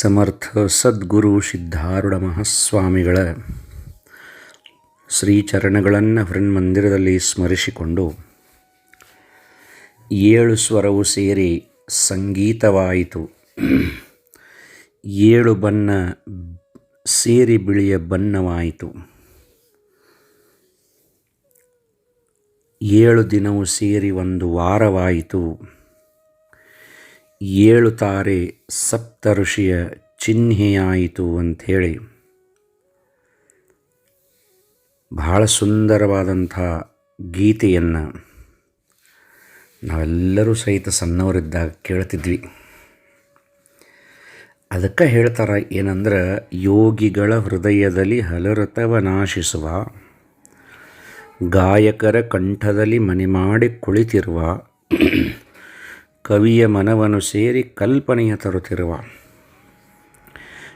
ಸಮರ್ಥ ಸದ್ಗುರು ಸಿದ್ಧಾರೂಢ ಮಹಾಸ್ವಾಮಿಗಳ ಶ್ರೀಚರಣಗಳನ್ನು ಹೃನ್ಮಂದಿರದಲ್ಲಿ ಸ್ಮರಿಸಿಕೊಂಡು ಏಳು ಸ್ವರವು ಸೇರಿ ಸಂಗೀತವಾಯಿತು. ಏಳು ಬಣ್ಣ ಸೇರಿ ಬಿಳಿಯ ಬಣ್ಣವಾಯಿತು. ಏಳು ದಿನವು ಸೇರಿ ಒಂದು ವಾರವಾಯಿತು. ಏಳು ತಾರೆ ಸಪ್ತ ಋಷಿಯ ಚಿಹ್ನೆಯಾಯಿತು ಅಂಥೇಳಿ. ಬಹಳ ಸುಂದರವಾದಂಥ ಗೀತೆಯನ್ನು ನಾವೆಲ್ಲರೂ ಸಹಿತ ಸಣ್ಣವರಿದ್ದಾಗ ಕೇಳ್ತಿದ್ವಿ. ಅದಕ್ಕೆ ಹೇಳ್ತಾರೆ ಏನಂದ್ರೆ, ಯೋಗಿಗಳ ಹೃದಯದಲ್ಲಿ ಹಲರತವ ನಾಶಿಸುವ, ಗಾಯಕರ ಕಂಠದಲ್ಲಿ ಮನೆ ಮಾಡಿ ಕುಳಿತಿರುವ ಕವಿಯ ಮನವನ್ನು ಸೇರಿ ಕಲ್ಪನೆಯ ತರುತ್ತಿರುವ.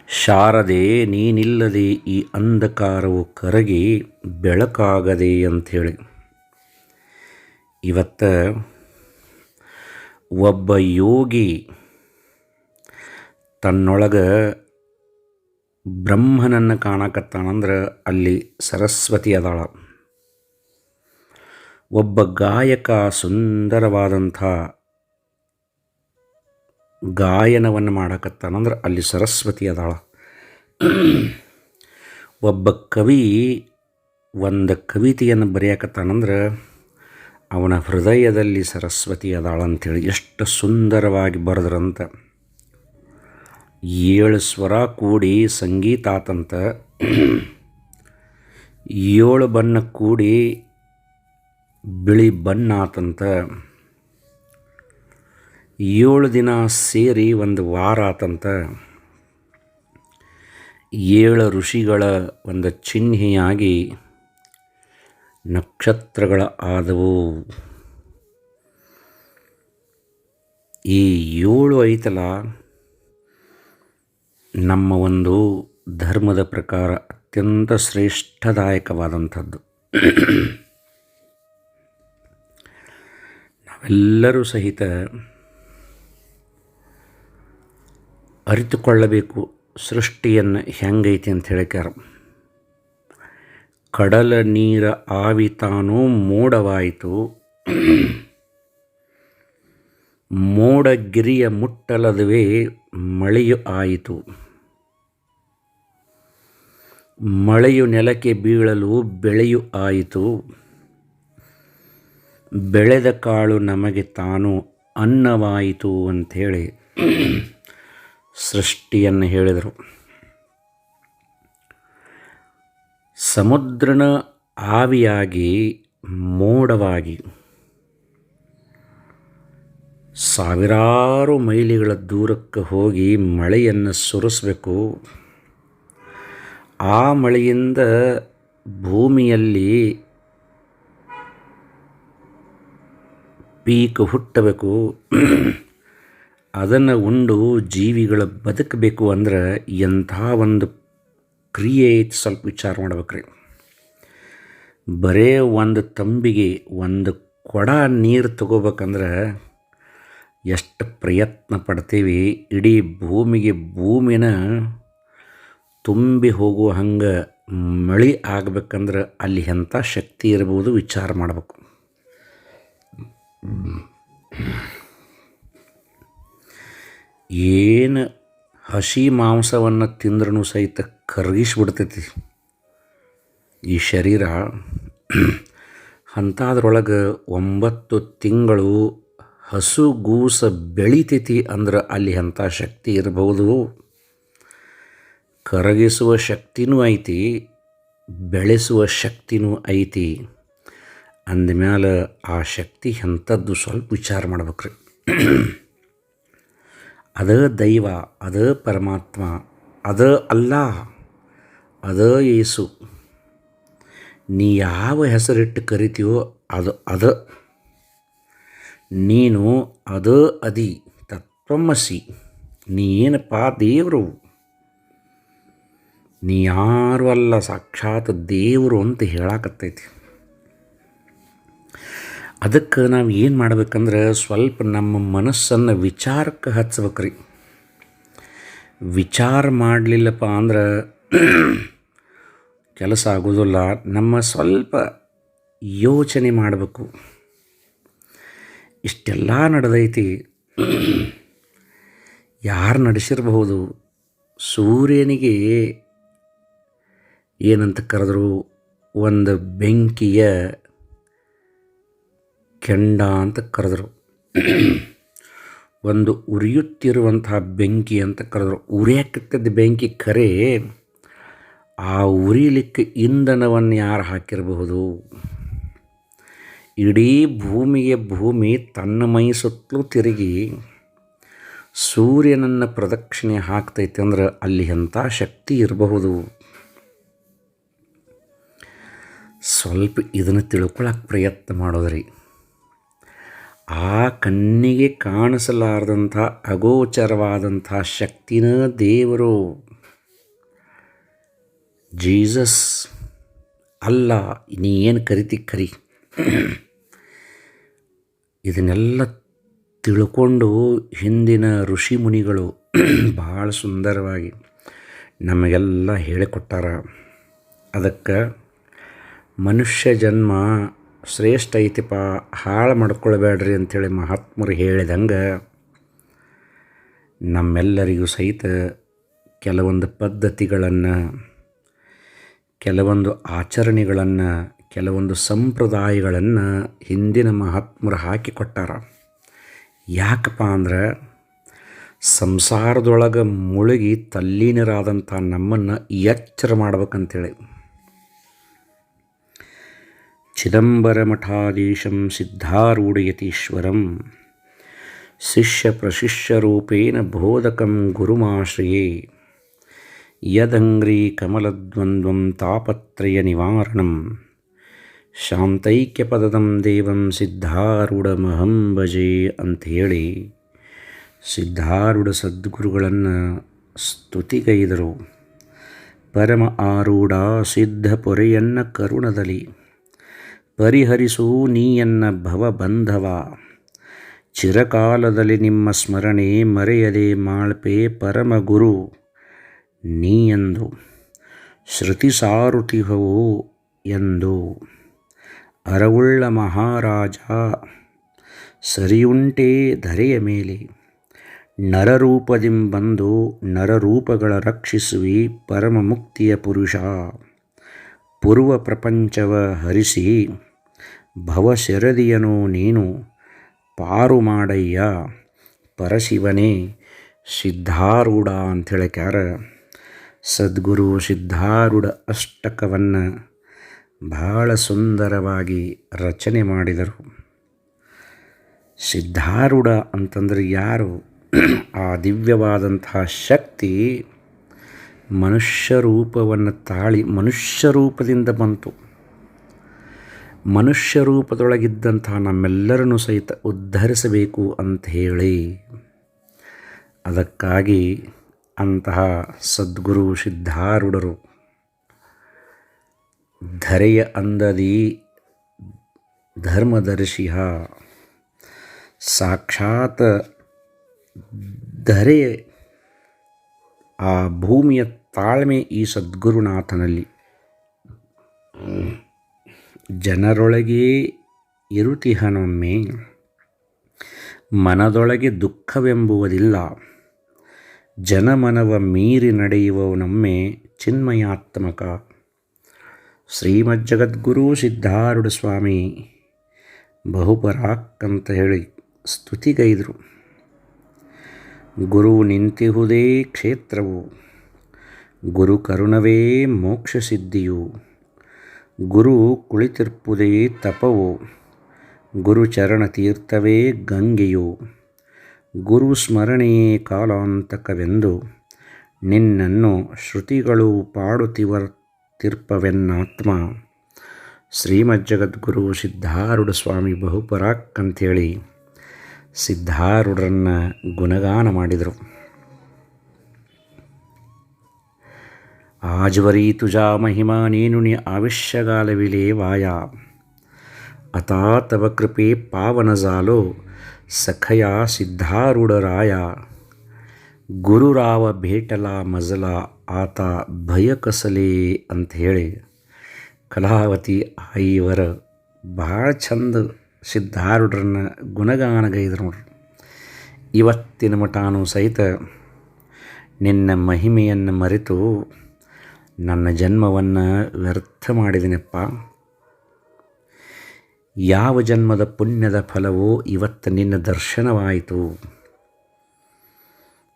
ಶಾರದೆ, ನೀನಿಲ್ಲದೆ ಈ ಅಂಧಕಾರವು ಕರಗಿ ಬೆಳಕಾಗದೆ ಅಂಥೇಳಿ. ಇವತ್ತ ಒಬ್ಬ ಯೋಗಿ ತನ್ನೊಳಗೆ ಬ್ರಹ್ಮನನ್ನು ಕಾಣಕತ್ತಾನಂದ್ರೆ ಅಲ್ಲಿ ಸರಸ್ವತಿ ಅದಾಳ. ಒಬ್ಬ ಗಾಯಕ ಸುಂದರವಾದಂಥ ಗಾಯನವನ್ನು ಮಾಡಕತ್ತಾನಂದ್ರೆ ಅಲ್ಲಿ ಸರಸ್ವತಿ ಅದಾಳ. ಒಬ್ಬ ಕವಿ ಒಂದು ಕವಿತೆಯನ್ನು ಬರೆಯಕತ್ತಾನಂದ್ರೆ ಅವನ ಹೃದಯದಲ್ಲಿ ಸರಸ್ವತಿ ಅದಾಳ ಅಂಥೇಳಿ ಎಷ್ಟು ಸುಂದರವಾಗಿ ಬರೆದ್ರಂತ. ಏಳು ಸ್ವರ ಕೂಡಿ ಸಂಗೀತ ಆತಂತ ಏಳು ಬಣ್ಣ ಕೂಡಿ ಬಿಳಿ ಬಣ್ಣ ಆತಂತ ಏಳು ದಿನ ಸೇರಿ ಒಂದು ವಾರ ಆತಂತ. ಏಳು ಋಷಿಗಳ ಒಂದು ಚಿಹ್ನೆಯಾಗಿ ನಕ್ಷತ್ರಗಳ ಆದವು. ಈ ಏಳು ಐತಲ ನಮ್ಮ ಒಂದು ಧರ್ಮದ ಪ್ರಕಾರ ಅತ್ಯಂತ ಶ್ರೇಷ್ಠದಾಯಕವಾದಂಥದ್ದು. ನಾವೆಲ್ಲರೂ ಸಹಿತ ಅರಿತುಕೊಳ್ಳಬೇಕು ಸೃಷ್ಟಿಯನ್ನು ಹೆಂಗೈತಿ ಅಂತ ಹೇಳಿಕ್ಯಾರ. ಕಡಲ ನೀರ ಆವಿ ತಾನು ಮೋಡವಾಯಿತು. ಮೋಡಗಿರಿಯ ಮುಟ್ಟಲದುವೆ ಮಳೆಯು ಆಯಿತು. ಮಳೆಯು ನೆಲಕ್ಕೆ ಬೀಳಲು ಬೆಳೆಯು ಆಯಿತು. ಬೆಳೆದ ಕಾಳು ನಮಗೆ ತಾನು ಅನ್ನವಾಯಿತು ಅಂಥೇಳಿ ಸೃಷ್ಟಿಯನ್ನು ಹೇಳಿದರು. ಸಮುದ್ರನ ಆವಿಯಾಗಿ ಮೋಡವಾಗಿ ಸಾವಿರಾರು ಮೈಲಿಗಳ ದೂರಕ್ಕೆ ಹೋಗಿ ಮಳೆಯನ್ನು ಸುರಿಸಬೇಕು. ಆ ಮಳೆಯಿಂದ ಭೂಮಿಯಲ್ಲಿ ಪೀಕ್ ಹುಟ್ಟಬೇಕು. ಅದನ್ನು ಉಂಡು ಜೀವಿಗಳು ಬದುಕಬೇಕು ಅಂದ್ರೆ ಎಂಥ ಒಂದು ಕ್ರಿಯೆ ಐತಿ ಸ್ವಲ್ಪ ವಿಚಾರ ಮಾಡ್ಬೇಕ್ರಿ. ಬರೇ ಒಂದು ತಂಬಿಗೆ ಒಂದು ಕೊಡ ನೀರು ತಗೋಬೇಕಂದ್ರೆ ಎಷ್ಟು ಪ್ರಯತ್ನ ಪಡ್ತೀವಿ. ಇಡೀ ಭೂಮಿಗೆ ಭೂಮಿನ ತುಂಬಿ ಹೋಗುವ ಹಂಗೆ ಮಳೆ ಆಗ್ಬೇಕಂದ್ರೆ ಅಲ್ಲಿ ಎಂಥ ಶಕ್ತಿ ಇರ್ಬೋದು ವಿಚಾರ ಮಾಡಬೇಕು. ಏನು ಹಸಿ ಮಾಂಸವನ್ನು ತಿಂದ್ರೂ ಸಹಿತ ಕರಗಿಸ್ಬಿಡ್ತೈತಿ. ಈ ಶರೀರ ಅಂಥದ್ರೊಳಗೆ ಒಂಬತ್ತು ತಿಂಗಳು ಹಸುಗೂಸ ಬೆಳಿತೈತಿ ಅಂದ್ರೆ ಅಲ್ಲಿ ಅಂಥ ಶಕ್ತಿ ಇರಬಹುದು. ಕರಗಿಸುವ ಶಕ್ತಿನೂ ಐತಿ, ಬೆಳೆಸುವ ಶಕ್ತಿನೂ ಐತಿ. ಅಂದಮೇಲೆ ಆ ಶಕ್ತಿ ಎಂಥದ್ದು ಸ್ವಲ್ಪ ವಿಚಾರ ಮಾಡ್ಬೇಕ್ರಿ. ಅದ ದೈವ, ಅದ ಪರಮಾತ್ಮ, ಅದ ಅಲ್ಲ ಅದ ಯೇಸು. ನೀ ಯಾವ ಹೆಸರಿಟ್ಟು ಕರಿತೀಯೋ ಅದು, ಅದ. ನೀನು ಅದ ಅದಿ, ತತ್ವಮಸಿ. ನೀ ಏನಪ್ಪ ದೇವರು? ನೀ ಯಾರು ಅಲ್ಲ ಸಾಕ್ಷಾತ್ ದೇವರು ಅಂತ ಹೇಳಾಕತ್ತೈತಿ. ಅದಕ್ಕೆ ನಾವು ಏನು ಮಾಡ್ಬೇಕಂದ್ರೆ ಸ್ವಲ್ಪ ನಮ್ಮ ಮನಸ್ಸನ್ನು ವಿಚಾರಕ್ಕೆ ಹಚ್ಬೇಕ್ರಿ. ವಿಚಾರ ಮಾಡಲಿಲ್ಲಪ್ಪ ಅಂದ್ರೆ ಕೆಲಸ ಆಗೋದಿಲ್ಲ. ನಮ್ಮ ಸ್ವಲ್ಪ ಯೋಚನೆ ಮಾಡಬೇಕು. ಇಷ್ಟೆಲ್ಲ ನಡೆದೈತಿ. ಯಾರು ನಡೆಸಿರಬಹುದು? ಸೂರ್ಯನಿಗೆ ಏನಂತ ಕರೆದ್ರು? ಒಂದು ಬೆಂಕಿಯ ಕೆಂಡ ಅಂತ ಕರೆದ್ರು. ಒಂದು ಉರಿಯುತ್ತಿರುವಂತಹ ಬೆಂಕಿ ಅಂತ ಕರೆದರು. ಉರಿಯಕ್ಕತ್ತಿದ್ದ ಬೆಂಕಿ ಕರೆ ಆ ಉರಿಲಿಕ್ಕೆ ಇಂಧನವನ್ನು ಯಾರು ಹಾಕಿರಬಹುದು? ಇಡೀ ಭೂಮಿಗೆ ಭೂಮಿ ತನ್ನ ಮೈ ಸುತ್ತಲೂ ತಿರುಗಿ ಸೂರ್ಯನನ್ನು ಪ್ರದಕ್ಷಿಣೆ ಹಾಕ್ತೈತೆ ಅಂದ್ರೆ ಅಲ್ಲಿ ಎಂಥ ಶಕ್ತಿ ಇರಬಹುದು? ಸ್ವಲ್ಪ ಇದನ್ನು ತಿಳ್ಕೊಳಕ್ಕೆ ಪ್ರಯತ್ನ ಮಾಡೋದ್ರಿ. ಆ ಕಣ್ಣಿಗೆ ಕಾಣಿಸಲಾರದಂಥ ಅಗೋಚರವಾದಂಥ ಶಕ್ತಿನ ದೇವರು. ಜೀಸಸ್ ಅಲ್ಲ, ನೀ ಏನು ಕರಿತಿ ಕರಿ. ಇದನ್ನೆಲ್ಲ ತಿಳ್ಕೊಂಡು ಹಿಂದಿನ ಋಷಿ ಮುನಿಗಳು ಭಾಳ ಸುಂದರವಾಗಿ ನಮಗೆಲ್ಲ ಹೇಳಿಕೊಟ್ಟಾರ. ಅದಕ್ಕೆ ಮನುಷ್ಯ ಜನ್ಮ ಶ್ರೇಷ್ಠ ಐತಿಪ್ಪ ಹಾಳು ಮಾಡ್ಕೊಳ್ಬೇಡ್ರಿ ಅಂಥೇಳಿ ಮಹಾತ್ಮರು ಹೇಳಿದಂಗೆ, ನಮ್ಮೆಲ್ಲರಿಗೂ ಸಹಿತ ಕೆಲವೊಂದು ಪದ್ಧತಿಗಳನ್ನು, ಕೆಲವೊಂದು ಆಚರಣೆಗಳನ್ನು, ಕೆಲವೊಂದು ಸಂಪ್ರದಾಯಗಳನ್ನು ಹಿಂದಿನ ಮಹಾತ್ಮರು ಹಾಕಿಕೊಟ್ಟಾರ. ಯಾಕಪ್ಪ ಅಂದ್ರೆ, ಸಂಸಾರದೊಳಗೆ ಮುಳುಗಿ ತಲ್ಲೀನರಾದಂಥ ನಮ್ಮನ್ನು ಎಚ್ಚರ ಮಾಡ್ಬೇಕಂತೇಳಿ. ಚಿದಂಬರಮಠಾಧೀಶಂ ಸಿದ್ಧಾರೂಢಯತೀಶ್ವರಂ. ಶಿಷ್ಯಪ್ರಶಿಷ್ಯರೂಪೇಣ ಬೋಧಕಂ ಗುರುಮಾಶ್ರಯೇ. ಯದಂಗ್ರಿ ಕಮಲದ್ವಂದ್ವಂ ತಾಪತ್ರಯ ನಿವಾರಣಂ. ಶಾಂತೈಕ್ಯಪದದಂ ದೇವಂ ಸಿದ್ಧಾರೂಢಮಹಂ ಭಜೆ ಅಂಥೇಳಿ ಸಿದ್ಧಾರೂಢ ಸದ್ಗುರುಗಳನ್ನು ಸ್ತುತಿಗೈದರು. ಪರಮ ಆರೂಢ ಸಿದ್ಧ ಪೊರೆಯನ್ನ ಕರುಣದಲ್ಲಿ ಪರಿಹರಿಸು ನೀಯನ್ನ ಭವಬಂಧವ ಚಿರಕಾಲದಲ್ಲಿ ನಿಮ್ಮ ಸ್ಮರಣೆ ಮರೆಯದೆ ಮಾಳ್ಪೆ ಪರಮಗುರು ನೀಯಂದು ಶ್ರುತಿ ಸಾರುತಿಹವು ಎಂದು. ಅರವುಳ್ಳ ಮಹಾರಾಜ ಸರಿಯುಂಟೇ ಧರೆಯ ಮೇಲೆ. ನರರೂಪದಿಂಬಂದು ನರರೂಪಗಳ ರಕ್ಷಿಸುವಿ ಪರಮ ಮುಕ್ತಿಯ ಪುರುಷ. ಪೂರ್ವ ಪ್ರಪಂಚವ ಹರಿಸಿ ಭವಶರದಿಯನು ನೀನು ಪಾರು ಮಾಡಯ್ಯ ಪರಶಿವನೇ ಸಿದ್ಧಾರೂಢ ಅಂಥೇಳಕ್ಯಾರ ಸದ್ಗುರು ಸಿದ್ಧಾರೂಢ ಅಷ್ಟಕವನ್ನು ಬಹಳ ಸುಂದರವಾಗಿ ರಚನೆ ಮಾಡಿದರು. ಸಿದ್ಧಾರೂಢ ಅಂತಂದರೆ ಯಾರು? ಆ ದಿವ್ಯವಾದಂತಹ ಶಕ್ತಿ ಮನುಷ್ಯ ರೂಪವನ್ನು ತಾಳಿ ಮನುಷ್ಯ ರೂಪದಿಂದ ಬಂತು. ಮನುಷ್ಯ ರೂಪದೊಳಗಿದ್ದಂತಹ ನಮ್ಮೆಲ್ಲರನ್ನು ಸಹಿತ ಉದ್ಧರಿಸಬೇಕು ಅಂತ ಹೇಳಿ ಅದಕ್ಕಾಗಿ ಅಂತಹ ಸದ್ಗುರು ಸಿದ್ಧಾರೂಢರು ಧರೆಯ ಅಂದದಿ ಧರ್ಮದರ್ಶಿಹ ಸಾಕ್ಷಾತ್ ಧರೆ ಆ ಭೂಮಿಯ ತಾಳ್ಮೆ ಈ ಸದ್ಗುರುನಾಥನಲ್ಲಿ. ಜನರೊಳಗೆ ಇರುತಿಹನೊಮ್ಮೆ ಮನದೊಳಗೆ ದುಃಖವೆಂಬುವುದಿಲ್ಲ. ಜನಮನವ ಮೀರಿ ನಡೆಯುವವನೊಮ್ಮೆ ಚಿನ್ಮಯಾತ್ಮಕ. ಶ್ರೀಮಜ್ಜಗದ್ಗುರು ಸಿದ್ಧಾರೂಢ ಸ್ವಾಮಿ ಬಹುಪರಾಕ್ ಅಂತ ಹೇಳಿ ಸ್ತುತಿಗೈದರು. ಗುರು ನಿಂತಿಹುದೇ ಕ್ಷೇತ್ರವು, ಗುರು ಕರುಣವೇ ಮೋಕ್ಷ ಸಿದ್ಧಿಯು ಗುರು ಕುಳಿತಿರ್ಪುದೇ ತಪವು ಗುರು ಚರಣ ತೀರ್ಥವೇ ಗಂಗೆಯು ಗುರು ಸ್ಮರಣೆಯೇ ಕಾಲಾಂತಕವೆಂದು ನಿನ್ನನ್ನು ಶ್ರುತಿಗಳು ಪಾಡುತ್ತಿವರ್ತಿರ್ಪವೆನ್ನಾತ್ಮ ಶ್ರೀಮಜ್ಜಗದ್ಗುರು ಸಿದ್ಧಾರೂಢ ಸ್ವಾಮಿ ಬಹುಪರಾಕ್ ಅಂಥೇಳಿ ಸಿದ್ಧಾರೂಢರನ್ನು ಗುಣಗಾನ ಮಾಡಿದರು ಆಜ್ವರಿ ತುಜಾ ಮಹಿಮಾ ನೇನುನಿ ಆವಿಷ್ಯಗಾಲವಿಲೇ ವಾಯ. ಅತಾ ತವ ಕೃಪೆ ಪಾವನಜಾಲೋ ಸಖಯ ಸಿದ್ಧಾರೂಢರಾಯ. ಗುರುರಾವ ಭೇಟಲ ಮಜಲ, ಆತ ಭಯ ಕಸಲೆ ಅಂತ ಹೇಳಿ ಕಲಾವತಿ ಆಯಿವರ. ಭಾಳ ಚಂದ ಸಿದ್ಧಾರೂಢರನ್ನ ಗುಣಗಾನಗೈದ್ರು ನೋಡ್ರಿ. ಇವತ್ತಿನ ಮಠಾನು ಸಹಿತ ನಿನ್ನ ಮಹಿಮೆಯನ್ನು ಮರೆತು ನನ್ನ ಜನ್ಮವನ್ನು ವ್ಯರ್ಥ ಮಾಡಿದಿನಪ್ಪ. ಯಾವ ಜನ್ಮದ ಪುಣ್ಯದ ಫಲವೋ ಇವತ್ತು ನಿನ್ನ ದರ್ಶನವಾಯಿತು.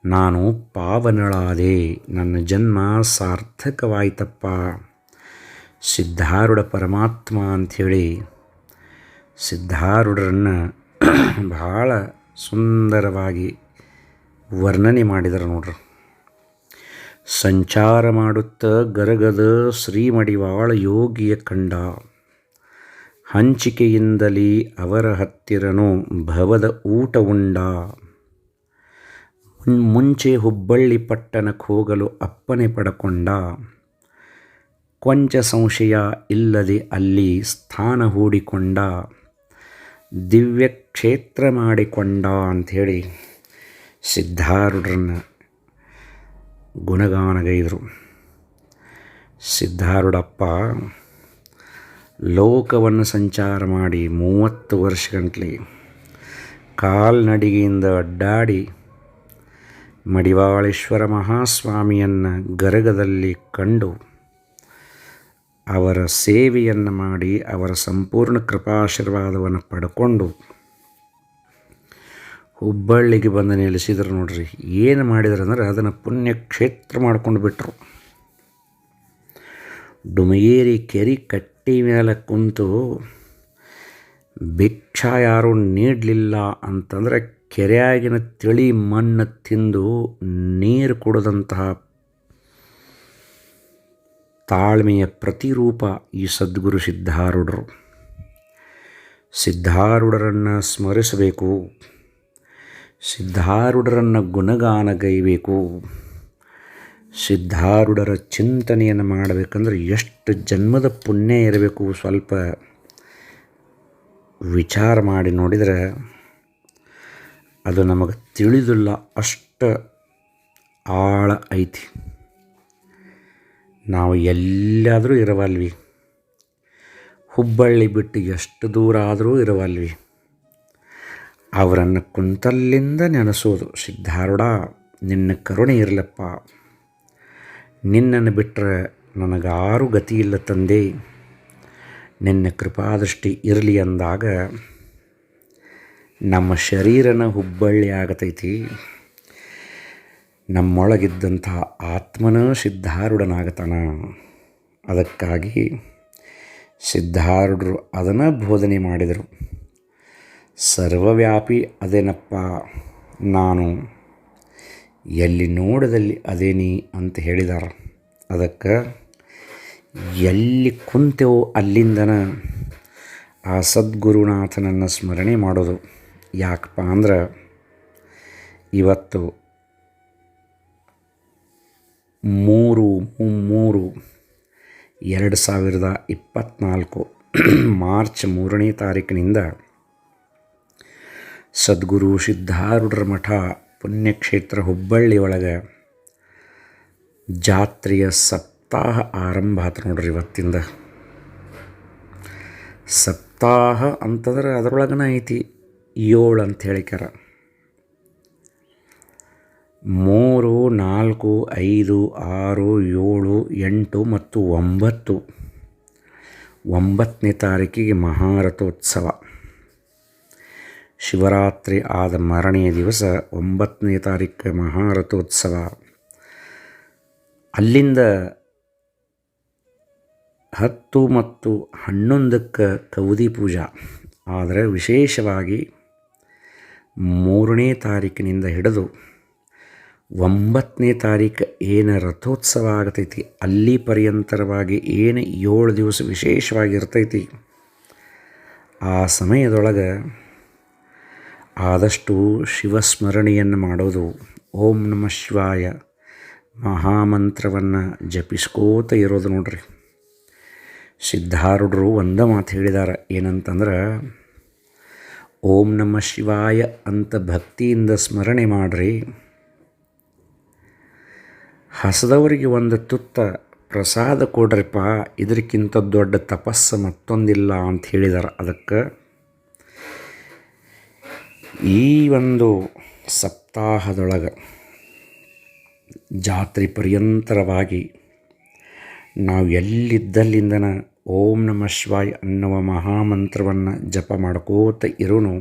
ನಾನು ಪಾವನಳಾದೆ ನನ್ನ ಜನ್ಮ ಸಾರ್ಥಕವಾಯಿತಪ್ಪ. ಸಿದ್ಧಾರೂಢ ಪರಮಾತ್ಮ ಅಂಥೇಳಿ ಸಿದ್ಧಾರೂಢರನ್ನು ಭಾಳ ಸುಂದರವಾಗಿ ವರ್ಣನೆ ಮಾಡಿದರು ನೋಡ್ರಿ. ಸಂಚಾರ ಮಾಡುತ್ತ ಗರಗದ ಶ್ರೀಮಡಿವಾಳ ಯೋಗಿಯ ಕಂಡ. ಹಂಚಿಕೆಯಿಂದಲೇ ಅವರ ಹತ್ತಿರನು ಭವದ ಊಟ ಉಂಡ. ಮುಂಚೆ ಹುಬ್ಬಳ್ಳಿ ಪಟ್ಟಣಕ್ಕೆ ಹೋಗಲು ಅಪ್ಪನೆ ಪಡಕೊಂಡ. ಕೊಂಚ ಸಂಶಯ ಇಲ್ಲದೆ ಅಲ್ಲಿ ಸ್ಥಾನ ಹೂಡಿಕೊಂಡ. ದಿವ್ಯ ಕ್ಷೇತ್ರ ಮಾಡಿಕೊಂಡ ಅಂಥೇಳಿ ಸಿದ್ಧಾರೂಢರನ್ನ. ಗುಣಗಾನಗೈದರು. ಸಿದ್ಧಾರುಡಪ್ಪ ಲೋಕವನ್ನು ಸಂಚಾರ ಮಾಡಿ ಮೂವತ್ತು ವರ್ಷಗಂಟ್ಲೆ ಕಾಲ್ನಡಿಗೆಯಿಂದ ಅಡ್ಡಾಡಿ ಮಡಿವಾಳೇಶ್ವರ ಮಹಾಸ್ವಾಮಿಯನ್ನು ಗರಗದಲ್ಲಿ ಕಂಡು ಅವರ ಸೇವೆಯನ್ನು ಮಾಡಿ ಅವರ ಸಂಪೂರ್ಣ ಕೃಪಾಶೀರ್ವಾದವನ್ನು ಪಡ್ಕೊಂಡು ಹುಬ್ಬಳ್ಳಿಗೆ ಬಂದು ನಿಲ್ಲಿಸಿದ್ರು ನೋಡ್ರಿ. ಏನು ಮಾಡಿದ್ರು ಅಂದ್ರೆ ಅದನ್ನು ಪುಣ್ಯಕ್ಷೇತ್ರ ಮಾಡ್ಕೊಂಡು ಬಿಟ್ಟರು ಡುಮಗೇರಿ ಕೆರಿ ಕಟ್ಟಿ ಮೇಲೆ ಕುಂತು ಭಿಕ್ಷಾ ಯಾರೂ ನೀಡಲಿಲ್ಲ ಅಂತಂದರೆ ಕೆರೆಯಾಗಿನ ತಿಳಿ ಮಣ್ಣು ತಿಂದು ನೀರು ಕುಡಿದಂತಹ ತಾಳ್ಮೆಯ ಪ್ರತಿರೂಪ ಈ ಸದ್ಗುರು ಸಿದ್ಧಾರೂಢರು. ಸಿದ್ಧಾರೂಢರನ್ನು ಸ್ಮರಿಸಬೇಕು. ಸಿದ್ಧಾರೂಢರನ್ನು ಗುಣಗಾನಗೈಬೇಕು ಸಿದ್ಧಾರೂಢರ ಚಿಂತನೆಯನ್ನು ಮಾಡಬೇಕಂದ್ರೆ ಎಷ್ಟು ಜನ್ಮದ ಪುಣ್ಯ ಇರಬೇಕು ಸ್ವಲ್ಪ ವಿಚಾರ ಮಾಡಿ ನೋಡಿದರೆ ಅದು ನಮಗೆ ತಿಳಿದಿಲ್ಲ, ಅಷ್ಟು ಆಳ ಐತಿ. ನಾವು ಎಲ್ಲಾದರೂ ಇರವಲ್ವಿ. ಹುಬ್ಬಳ್ಳಿ ಬಿಟ್ಟು ಎಷ್ಟು ದೂರ ಆದರೂ ಇರವಲ್ವಿ. ಅವರನ್ನು ಕುಂತಲ್ಲಿಂದ ನೆನೆಸೋದು. ಸಿದ್ಧಾರೂಢ, ನಿನ್ನ ಕರುಣೆ ಇರಲಪ್ಪ. ನಿನ್ನನ್ನು ಬಿಟ್ಟರೆ ನನಗಾರು ಗತಿ ಇಲ್ಲ ತಂದೆ. ನಿನ್ನ ಕೃಪಾದೃಷ್ಟಿ ಇರಲಿ ಅಂದಾಗ ನಮ್ಮ ಶರೀರನ ಹುಬ್ಬಳ್ಳಿ ಆಗತೈತಿ. ನಮ್ಮೊಳಗಿದ್ದಂಥ ಆತ್ಮನ ಸಿದ್ಧಾರೂಢನಾಗತಾನ. ಅದಕ್ಕಾಗಿ ಸಿದ್ಧಾರೂಢರು ಅದನ್ನು ಬೋಧನೆ ಮಾಡಿದರು. ಸರ್ವವ್ಯಾಪಿ ಅದೇನಪ್ಪ ನಾನು ಎಲ್ಲಿ ನೋಡದಲ್ಲಿ ಅದೇನಿ ಅಂತ ಹೇಳಿದಾರ. ಅದಕ್ಕೆ ಎಲ್ಲಿ ಕುಂತೆವೋ ಅಲ್ಲಿಂದನ ಆ ಸದ್ಗುರುನಾಥನನ್ನು ಸ್ಮರಣೆ ಮಾಡೋದು. ಯಾಕಪ್ಪ ಅಂದ್ರೆ ಇವತ್ತು ಮೂರು ಮೂರು ಎರಡು ಸಾವಿರದ ಇಪ್ಪತ್ತ್ನಾಲ್ಕು ಮಾರ್ಚ್ ಮೂರನೇ ತಾರೀಕಿನಿಂದ ಸದ್ಗುರು ಸಿದ್ಧಾರೂಢರ ಮಠ ಪುಣ್ಯಕ್ಷೇತ್ರ ಹುಬ್ಬಳ್ಳಿ ಒಳಗೆ ಜಾತ್ರೆಯ ಸಪ್ತಾಹ ಆರಂಭ ಆತು ನೋಡ್ರಿ ಇವತ್ತಿಂದ. ಸಪ್ತಾಹ ಅಂತಂದ್ರೆ ಅದರೊಳಗನ ಐತಿ ಏಳು ಅಂತ ಹೇಳಿಕ್ಯಾರ. ಮೂರು, ನಾಲ್ಕು, ಐದು, ಆರು, ಏಳು, ಎಂಟು ಮತ್ತು ಒಂಬತ್ತು. ಒಂಬತ್ತನೇ ತಾರೀಕಿಗೆ ಮಹಾರಥೋತ್ಸವ. ಶಿವರಾತ್ರಿ ಆದ ಮರಣೆಯ ದಿವಸ ಒಂಬತ್ತನೇ ತಾರೀಕು ಮಹಾರಥೋತ್ಸವ. ಅಲ್ಲಿಂದ ಹತ್ತು ಮತ್ತು ಹನ್ನೊಂದಕ್ಕೆ ಕೌದಿ ಪೂಜಾ. ಆದರೆ ವಿಶೇಷವಾಗಿ ಮೂರನೇ ತಾರೀಕಿನಿಂದ ಹಿಡಿದು ಒಂಬತ್ತನೇ ತಾರೀಕು ಏನು ರಥೋತ್ಸವ ಆಗತೈತಿ, ಅಲ್ಲಿ ಪರ್ಯಂತರವಾಗಿ ಏನು ಏಳು ದಿವಸ ವಿಶೇಷವಾಗಿ ಇರ್ತೈತಿ, ಆ ಸಮಯದೊಳಗೆ ಆದಷ್ಟು ಶಿವಸ್ಮರಣೆಯನ್ನು ಮಾಡೋದು ಓಂ ನಮ ಶಿವಾಯ ಮಹಾಮಂತ್ರವನ್ನು ಜಪಿಸ್ಕೋತ ಇರೋದು ನೋಡ್ರಿ. ಸಿದ್ಧಾರೂಢರು ಒಂದ ಮಾತು ಹೇಳಿದ್ದಾರೆ ಏನಂತಂದ್ರೆ, ಓಂ ನಮ ಶಿವಾಯ ಅಂತ ಭಕ್ತಿಯಿಂದ ಸ್ಮರಣೆ ಮಾಡಿರಿ. ಹಸದವರಿಗೆ ಒಂದು ತುತ್ತ ಪ್ರಸಾದ ಕೊಡ್ರಿಪ್ಪ ಇದಕ್ಕಿಂತ ದೊಡ್ಡ ತಪಸ್ಸು ಮತ್ತೊಂದಿಲ್ಲ ಅಂತ ಹೇಳಿದಾರೆ ಅದಕ್ಕೆ. ಈ ಒಂದು ಸಪ್ತಾಹದೊಳಗೆ ಜಾತ್ರೆ ಪರ್ಯಂತರವಾಗಿ ನಾವು ಎಲ್ಲಿದ್ದಲ್ಲಿಂದನ ಓಂ ನಮ ಶಿವಾಯ ಅನ್ನುವ ಮಹಾಮಂತ್ರವನ್ನು ಜಪ ಮಾಡ್ಕೋತ ಇರೋನು,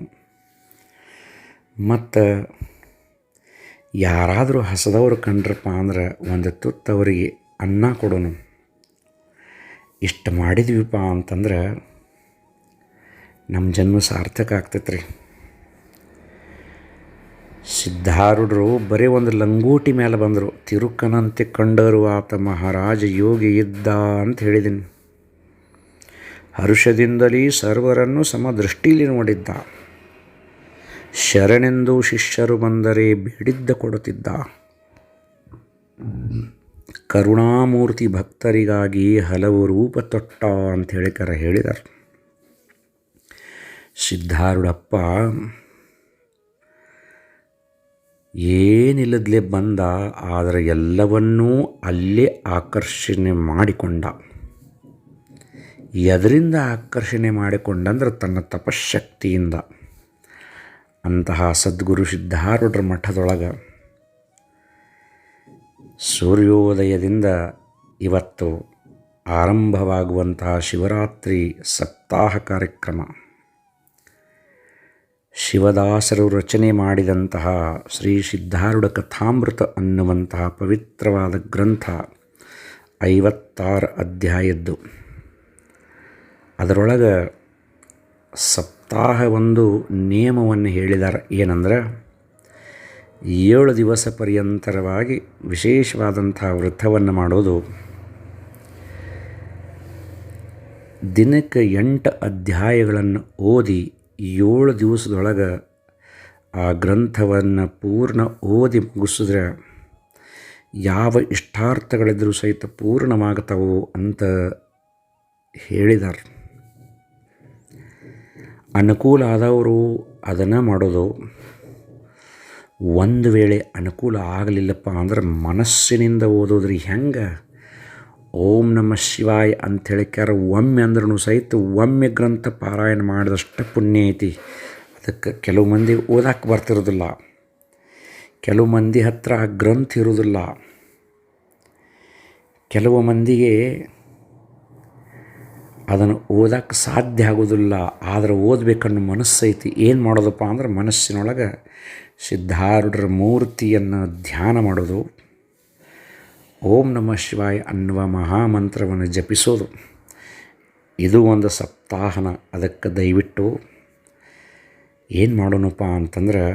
ಮತ್ತು ಯಾರಾದರೂ ಹಸದವ್ರು ಕಂಡ್ರಪ್ಪ ಅಂದ್ರೆ ಒಂದು ತುತ್ತವರಿಗೆ ಅನ್ನ ಕೊಡೋನು. ಇಷ್ಟು ಮಾಡಿದ್ವಿಪ್ಪ ಅಂತಂದ್ರೆ ನಮ್ಮ ಜನ್ಮ ಸಾರ್ಥಕ ಆಗ್ತೈತ್ರಿ. ಸಿದ್ಧಾರೂಢರು ಬರೀ ಒಂದು ಲಂಗೂಟಿ ಮೇಲೆ ಬಂದರು. ತಿರುಕನಂತೆ ಕಂಡರು ಆತ ಮಹಾರಾಜ ಯೋಗಿ ಇದ್ದ ಅಂತ ಹೇಳಿದ್ದೀನಿ ಹರುಷದಿಂದಲೇ ಸರ್ವರನ್ನು ಸಮದೃಷ್ಟಿಯಲ್ಲಿ ನೋಡಿದ್ದ. ಶರಣೆಂದು ಶಿಷ್ಯರು ಬಂದರೆ ಬೇಡಿದ್ದ ಕೊಡುತ್ತಿದ್ದ. ಕರುಣಾಮೂರ್ತಿ ಭಕ್ತರಿಗಾಗಿ ಹಲವು ರೂಪ ತೊಟ್ಟ ಅಂತ ಹೇಳಿಕರ ಹೇಳಿದರು. ಸಿದ್ಧಾರೂಢಪ್ಪ ಏನಿಲ್ಲದ್ಲೇ ಬಂದ, ಆದರೆ ಎಲ್ಲವನ್ನೂ ಅಲ್ಲೇ ಆಕರ್ಷಣೆ ಮಾಡಿಕೊಂಡ. ಎದರಿಂದ ಆಕರ್ಷಣೆ ಮಾಡಿಕೊಂಡಂದ್ರೆ ತನ್ನ ತಪಶಕ್ತಿಯಿಂದ ಅಂತಹ ಸದ್ಗುರು ಸಿದ್ಧಾರೂಢರ ಮಠದೊಳಗೆ ಸೂರ್ಯೋದಯದಿಂದ ಇವತ್ತು ಆರಂಭವಾಗುವಂತಹ ಶಿವರಾತ್ರಿ ಸಪ್ತಾಹ ಕಾರ್ಯಕ್ರಮ. ಶಿವದಾಸರು ರಚನೆ ಮಾಡಿದಂತಹ ಶ್ರೀ ಸಿದ್ಧಾರೂಢ ಕಥಾಮೃತ ಅನ್ನುವಂತಹ ಪವಿತ್ರವಾದ ಗ್ರಂಥ ಐವತ್ತಾರು ಅಧ್ಯಾಯದ್ದು. ಅದರೊಳಗೆ ಸಪ್ತಾಹ ಒಂದು ನಿಯಮವನ್ನು ಹೇಳಿದ್ದಾರೆ ಏನಂದ್ರೆ, ಏಳು ದಿವಸ ಪರ್ಯಂತರವಾಗಿ ವಿಶೇಷವಾದಂಥ ವೃತ್ತವನ್ನು ಮಾಡೋದು. ದಿನಕ್ಕೆ ಎಂಟು ಅಧ್ಯಾಯಗಳನ್ನು ಓದಿ ಏಳು ದಿವಸದೊಳಗೆ ಆ ಗ್ರಂಥವನ್ನು ಪೂರ್ಣ ಓದಿ ಮುಗಿಸಿದ್ರೆ ಯಾವ ಇಷ್ಟಾರ್ಥಗಳಿದ್ರೂ ಸಹಿತ ಪೂರ್ಣವಾಗತವು ಅಂತ ಹೇಳಿದ್ದಾರೆ ಅನುಕೂಲ ಆದವರು ಅದನ್ನು ಮಾಡೋದು. ಒಂದು ವೇಳೆ ಅನುಕೂಲ ಆಗಲಿಲ್ಲಪ್ಪ ಅಂದ್ರೆ ಮನಸ್ಸಿನಿಂದ ಓದೋದ್ರಿ ಹೆಂಗೆ? ಓಂ ನಮ ಶಿವಾಯ ಅಂತ ಕ್ಯಾರ ಒಮ್ಮೆ ಅಂದ್ರೂ ಸಹಿತ ಒಮ್ಮೆ ಗ್ರಂಥ ಪಾರಾಯಣ ಮಾಡಿದಷ್ಟು ಪುಣ್ಯ ಐತಿ. ಅದಕ್ಕೆ ಕೆಲವು ಮಂದಿ ಓದಕ್ಕೆ ಬರ್ತಿರೋದಿಲ್ಲ. ಕೆಲವು ಮಂದಿ ಹತ್ರ ಆ ಗ್ರಂಥ ಇರೋದಿಲ್ಲ. ಕೆಲವು ಮಂದಿಗೆ ಅದನ್ನು ಓದಕ್ಕೆ ಸಾಧ್ಯ ಆಗೋದಿಲ್ಲ. ಆದರೆ ಓದಬೇಕನ್ನೋ ಮನಸ್ಸೈತಿ ಏನು ಮಾಡೋದಪ್ಪ ಅಂದ್ರೆ ಮನಸ್ಸಿನೊಳಗೆ ಸಿದ್ಧಾರೂಢರ ಮೂರ್ತಿಯನ್ನು ಧ್ಯಾನ ಮಾಡೋದು. ಓಂ ನಮ ಶಿವಾಯ ಅನ್ನುವ ಮಹಾಮಂತ್ರವನ್ನು ಜಪಿಸೋದು. ಇದು ಒಂದು ಸಪ್ತಾಹನ. ಅದಕ್ಕೆ ದಯವಿಟ್ಟು ಏನು ಮಾಡೋಣಪ್ಪ ಅಂತಂದ್ರೆ,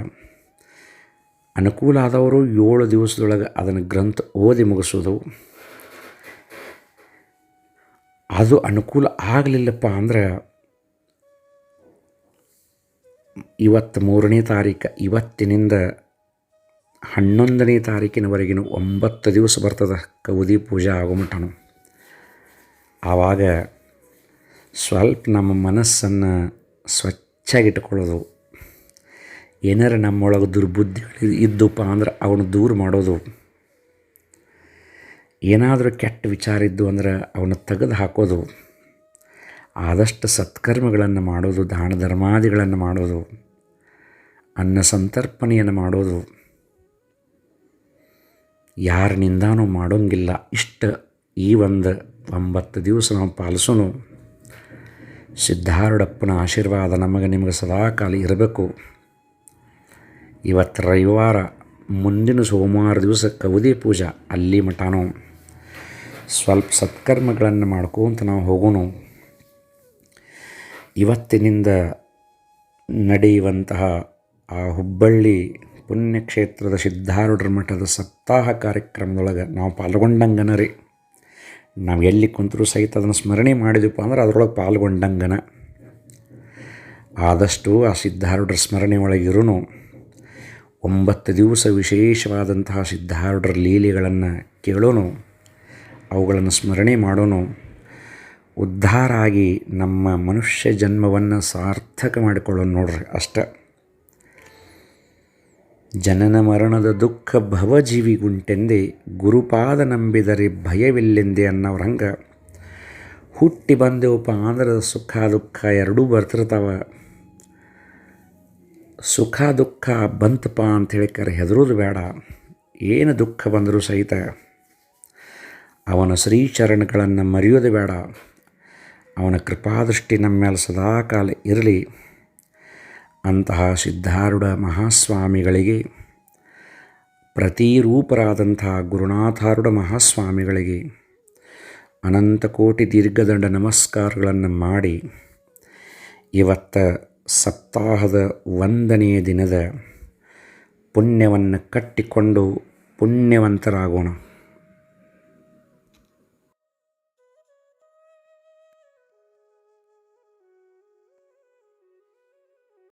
ಅನುಕೂಲ ಆದವರು ಏಳು ದಿವಸದೊಳಗೆ ಅದನ್ನು ಗ್ರಂಥ ಓದಿ ಮುಗಿಸೋದು. ಅದು ಅನುಕೂಲ ಆಗಲಿಲ್ಲಪ್ಪ ಅಂದ್ರೆ, ಇವತ್ತು ಮೂರನೇ ತಾರೀಕು, ಇವತ್ತಿನಿಂದ ಹನ್ನೊಂದನೇ ತಾರೀಕಿನವರೆಗಿನ ಒಂಬತ್ತು ದಿವಸ ಬರ್ತದೆ ಕೌದಿ ಪೂಜೆ ಆಗೋ ಮಟನು ಆವಾಗ ಸ್ವಲ್ಪ ನಮ್ಮ ಮನಸ್ಸನ್ನು ಸ್ವಚ್ಛಾಗಿಟ್ಕೊಳ್ಳೋದು, ಏನಾರ ನಮ್ಮೊಳಗೆ ದುರ್ಬುದ್ಧಿಗಳು ಇದ್ದಪ್ಪ ಅಂದ್ರೆ ಅವನು ದೂರ ಮಾಡೋದು, ಏನಾದರೂ ಕೆಟ್ಟ ವಿಚಾರ ಇದ್ದು ಅಂದ್ರೆ ಅವನ್ನ ತೆಗೆದು ಹಾಕೋದು, ಆದಷ್ಟು ಸತ್ಕರ್ಮಗಳನ್ನು ಮಾಡೋದು, ದಾನ ಧರ್ಮಾದಿಗಳನ್ನು ಮಾಡೋದು, ಅನ್ನ ಸಂತರ್ಪಣೆಯನ್ನು ಮಾಡೋದು ಯಾರಿನಿಂದಾನೂ ಮಾಡೋಂಗಿಲ್ಲ. ಇಷ್ಟು ಈ ಒಂದು ಒಂಬತ್ತು ದಿವಸ ನಾವು ಪಾಲಿಸೋನು. ಸಿದ್ಧಾರೂಢಪ್ಪನ ಆಶೀರ್ವಾದ ನಮಗೆ ನಿಮಗೆ ಸದಾಕಾಲ ಇರಬೇಕು. ಇವತ್ತು ರವಿವಾರ, ಮುಂದಿನ ಸೋಮವಾರ ದಿವಸ ಕವದಿ ಪೂಜಾ, ಅಲ್ಲಿ ಮಠನೂ. ಸ್ವಲ್ಪ ಸತ್ಕರ್ಮಗಳನ್ನು ಮಾಡ್ಕೊಂತ ನಾವು ಹೋಗೋಣ ಇವತ್ತಿನಿಂದ ನಡೆಯುವಂತಹ ಆ ಹುಬ್ಬಳ್ಳಿ ಪುಣ್ಯಕ್ಷೇತ್ರದ ಸಿದ್ಧಾರೂಢರ ಮಠದ ಸಪ್ತಾಹ ಕಾರ್ಯಕ್ರಮದೊಳಗೆ ನಾವು ಪಾಲ್ಗೊಂಡಂಗನ ರೀ. ನಾವು ಎಲ್ಲಿ ಕುಂತರೂ ಸಹಿತ ಅದನ್ನು ಸ್ಮರಣೆ ಮಾಡಿದ್ವಿಪ್ಪ ಅಂದ್ರೆ ಅದರೊಳಗೆ ಪಾಲ್ಗೊಂಡಂಗನ. ಆದಷ್ಟು ಆ ಸಿದ್ಧಾರೂಢರ ಸ್ಮರಣೆ ಒಳಗಿರೂ ಒಂಬತ್ತು ದಿವಸ ವಿಶೇಷವಾದಂತಹ ಸಿದ್ಧಾರೂಢರ ಲೀಲೆಗಳನ್ನು ಕೇಳೋನು, ಅವುಗಳನ್ನು ಸ್ಮರಣೆ ಮಾಡೋನು. ಉದ್ಧಾರ ಆಗಿ ನಮ್ಮ ಮನುಷ್ಯ ಜನ್ಮವನ್ನು ಸಾರ್ಥಕ ಮಾಡಿಕೊಳ್ಳೋಣ ನೋಡ್ರಿ ಅಷ್ಟೆ. ಜನನ ಮರಣದ ದುಃಖ ಭವಜೀವಿಗುಂಟೆಂದೇ ಗುರುಪಾದ ನಂಬಿದರೆ ಭಯವಿಲ್ಲೆಂದೇ ಅನ್ನೋರ ಹಂಗೆ ಹುಟ್ಟಿ ಬಂದೆವಪ್ಪ ಅಂದ್ರೆ ಸುಖ ದುಃಖ ಎರಡೂ ಬರ್ತಿರ್ತಾವ. ಸುಖ ದುಃಖ ಬಂತಪ್ಪ ಅಂತ ಹೇಳಿಕರೆ ಹೆದರೋದು ಬೇಡ. ಏನು ದುಃಖ ಬಂದರೂ ಸಹಿತ ಅವನ ಶ್ರೀಚರಣಗಳನ್ನು ಮರೆಯೋದು ಬೇಡ. ಅವನ ಕೃಪಾದೃಷ್ಟಿ ನಮ್ಮ ಮೇಲೆ ಸದಾಕಾಲ ಇರಲಿ. ಅಂತಹ ಸಿದ್ಧಾರೂಢ ಮಹಾಸ್ವಾಮಿಗಳಿಗೆ ಪ್ರತಿರೂಪರಾದಂತಹ ಗುರುನಾಥಾರೂಢ ಮಹಾಸ್ವಾಮಿಗಳಿಗೆ ಅನಂತ ಕೋಟಿ ದೀರ್ಘದಂಡ ನಮಸ್ಕಾರಗಳನ್ನು ಮಾಡಿ ಇವತ್ತ ಸಪ್ತಾಹದ ಒಂದನೆಯ ದಿನದ ಪುಣ್ಯವನ್ನು ಕಟ್ಟಿಕೊಂಡು ಪುಣ್ಯವಂತರಾಗೋಣ.